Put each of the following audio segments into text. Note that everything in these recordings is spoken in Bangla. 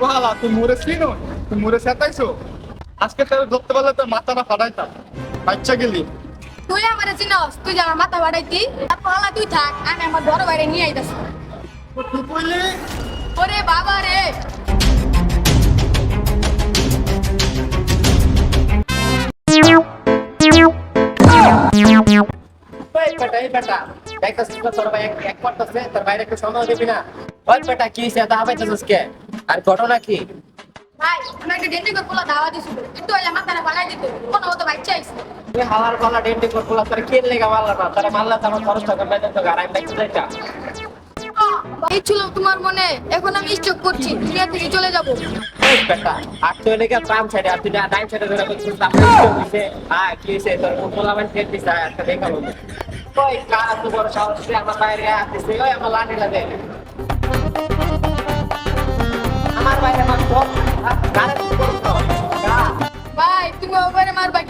শালা তুই মরে চিনো? তুই মরে সেটাইছো আজকে তোর ধরতে পারলে তোর মাথাটা ফাটাইতাম। বাচ্চা গেলি। তুই আমার চিনস তুই যে আমার মাথা বাড়াইতি তারপর আলা তুই থাক আমি আমার ঘর বাইরে নিয়ে আইতাছি। তুই কইলি? ওরে বাবা রে! এই বেটা এই বেটা দেখতেছিস তোর ভাই এক এক করতেছে তোর বাইরে একটু সময় দিবি না। ওই বেটা কি সে কে? আর ঘটনা কি? ভাই আমি একটা ডেন্টি করে পোলা দাওয়া দিছিল একটু হইলে মাথাটা বাড়াই দিত কোনো মতো বাচ্চা আইছে তুই হালার গলা ডেন্টি করে বলা তোর কি লেগে মারলা না। তোর মারলা তোর খরচ টাকা বেতন তো আর আমি দেখতে এই ছিল তোমার মনে। এখন আমি স্টক করছি। দুনিয়া থেকে চলে যাব। এই বেটা আর তুই লেগে আর তুই ধরে করছিস হইছে। হ্যাঁ কি হইছে? তোর পোলাবেন ফের দিছে একটা দেখাবো ওই কারা তুই বড় সাহস? আমার বাইরে ওই আমার লাঠি লাগে বাইরে আমার তো কারা তুই করছ গা ভাই তুমি ওপরে মারবা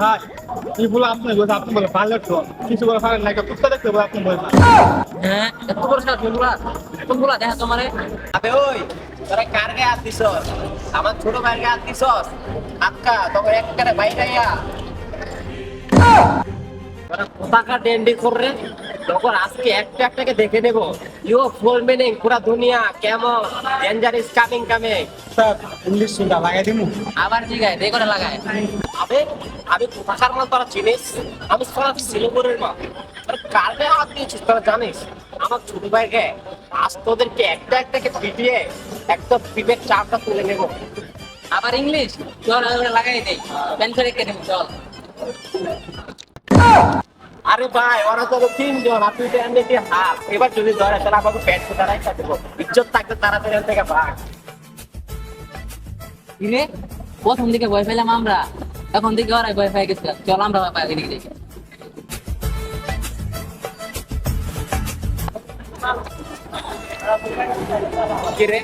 ভাই কি বলে আপনি বলে আপনি বলে পারলে তো কিছু বলে পারেন না কুত্তা দেখতে বলে আপনি বলে হ্যাঁ এত বড় সাথে বলা এত বন্ধুরা দেখা তোমারে। আবে ওই তোরা কার গায়ে হাত দিছস? আমার ছোট ভাইয়ের গায়ে হাত দিছস? আক্কা এককারে বাইরে আয়া তোরা পতাকা ডেন্ডি কররে তখন আজকে একটা একটাকে দেখে নেব। ইউ ফুল মিনিং পুরা দুনিয়া কেমন? Danger is coming coming sir English সুন্দর লাগাই দিমু। আবার জিগায় দে করে লাগায়। আবে আমি কোথাকার মাল তোরা চিনিস? আমি সারা শিলপুরের মাল তোরা কার গায়ে হাত দিয়েছিস তোরা জানিস? আমার ছোট ভাইকে আজ তোদেরকে একটা একটাকে পিটিয়ে একদম পিপের চাপটা তুলে নেব। আবার ইংলিশ চল লাগাই দেই। প্যান করে কেটে চল। আরে ভাই ওরা তো তিনজন আর তুই তো এমনিতে হাফ? এবার যদি ধরে তাহলে আমাকে প্যান্ট ইজ্জত থাকতে তাড়াতাড়ি এখান থেকে ভাগ। কিরে প্রথম দিকে ভয় পেলাম আমরা এখন দিকে ওরাই ভয় পেয়ে গেছিলাম চল আমরা ভয় পাই দেখি। কি রে?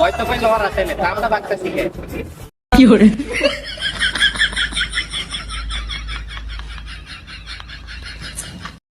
হয়তো পাইলে ওরা ছেলে আমরা বাগতেছি কে? কি